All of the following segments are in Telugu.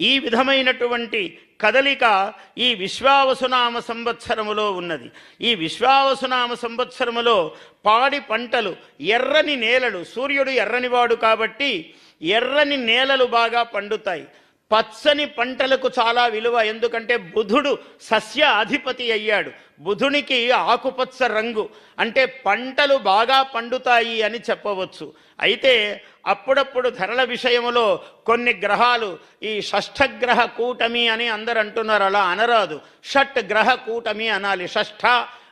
ఈ విధమైనటువంటి కదలిక ఈ విశ్వావసునామ సంవత్సరములో ఉన్నది. ఈ విశ్వావసునామ సంవత్సరములో పాడి పంటలు ఎర్రని నేలలు సూర్యుడు ఎర్రనివాడు కాబట్టి ఎర్రని నేలలు బాగా పండుతాయి. పచ్చని పంటలకు చాలా విలువ ఎందుకంటే బుధుడు సస్య అధిపతి అయ్యాడు. బుధునికి ఆకుపచ్చ రంగు అంటే పంటలు బాగా పండుతాయి అని చెప్పవచ్చు. అయితే అప్పుడప్పుడు ధరల విషయంలో కొన్ని గ్రహాలు ఈ షష్ఠగ్రహ కూటమి అని అందరు అంటున్నారు. అలా అనరాదు. షట్ గ్రహ కూటమి అనాలి. షష్ఠ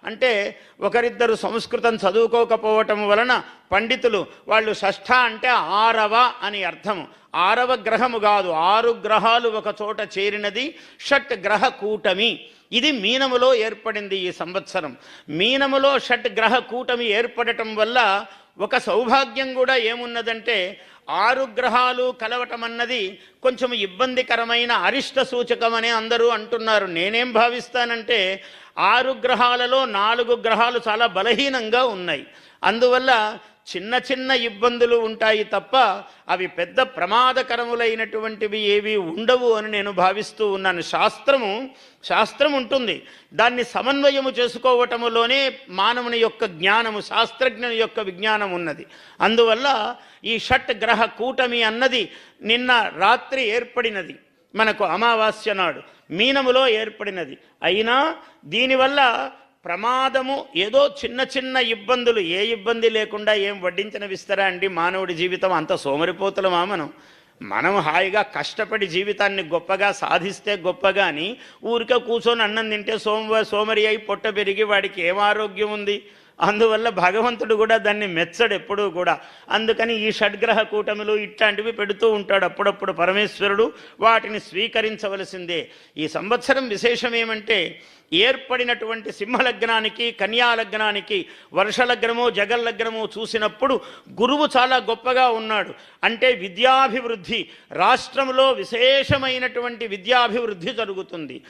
అంటే ఒకరిద్దరు సంస్కృతం చదువుకోకపోవటం వలన పండితులు వాళ్ళు షష్ఠ అంటే ఆరవ అని అర్థము. ఆరవ గ్రహము కాదు ఆరు గ్రహాలు ఒక చోట చేరినది షట్ గ్రహ కూటమి. ఇది మీనములో ఏర్పడింది ఈ సంవత్సరం. మీనములో షట్ గ్రహ కూటమి ఏర్పడటం వల్ల ఒక సౌభాగ్యం కూడా ఏమున్నదంటే ఆరు గ్రహాలు కలవటం అన్నది కొంచెం ఇబ్బందికరమైన అరిష్ట సూచకమనే అందరూ అంటున్నారు. నేనేం భావిస్తానంటే ఆరు గ్రహాలలో నాలుగు గ్రహాలు చాలా బలహీనంగా ఉన్నాయి. అందువల్ల చిన్న చిన్న ఇబ్బందులు ఉంటాయి తప్ప అవి పెద్ద ప్రమాదకరములైనటువంటివి ఏవి ఉండవు అని నేను భావిస్తూ ఉన్నాను. శాస్త్రము శాస్త్రం ఉంటుంది. దాన్ని సమన్వయము చేసుకోవటములోనే మానవుని యొక్క జ్ఞానము శాస్త్రజ్ఞుని యొక్క విజ్ఞానం ఉన్నది. అందువల్ల ఈ షట్ గ్రహ కూటమి అన్నది నిన్న రాత్రి ఏర్పడినది. మనకు అమావాస్య నాడు మీనములో ఏర్పడినది. అయినా దీనివల్ల ప్రమాదము ఏదో చిన్న చిన్న ఇబ్బందులు ఏ ఇబ్బంది లేకుండా ఏం వడ్డించిన విస్తరా అండి? మానవుడి జీవితం అంత సోమరిపోతులమా మనం మనం హాయిగా కష్టపడి జీవితాన్ని గొప్పగా సాధిస్తే గొప్పగాని ఊరికే కూర్చొని అన్నం తింటే సోమ సోమరి అయి పొట్ట పెరిగి వాడికి ఏం ఆరోగ్యం ఉంది? అందువల్ల భగవంతుడు కూడా దాన్ని మెచ్చడు ఎప్పుడూ కూడా. అందుకని ఈ షడ్గ్రహ కూటములు ఇట్లాంటివి పెడుతూ ఉంటాడు అప్పుడప్పుడు పరమేశ్వరుడు వాటిని స్వీకరించవలసిందే. ఈ సంవత్సరం విశేషం ఏమంటే ఏర్పడినటువంటి సింహలగ్నానికి కన్యాలగ్నానికి వర్షలగ్నము జగల్లగ్నము చూసినప్పుడు గురువు చాలా గొప్పగా ఉన్నాడు. అంటే విద్యాభివృద్ధి రాష్ట్రంలో విశేషమైనటువంటి విద్యాభివృద్ధి జరుగుతుంది.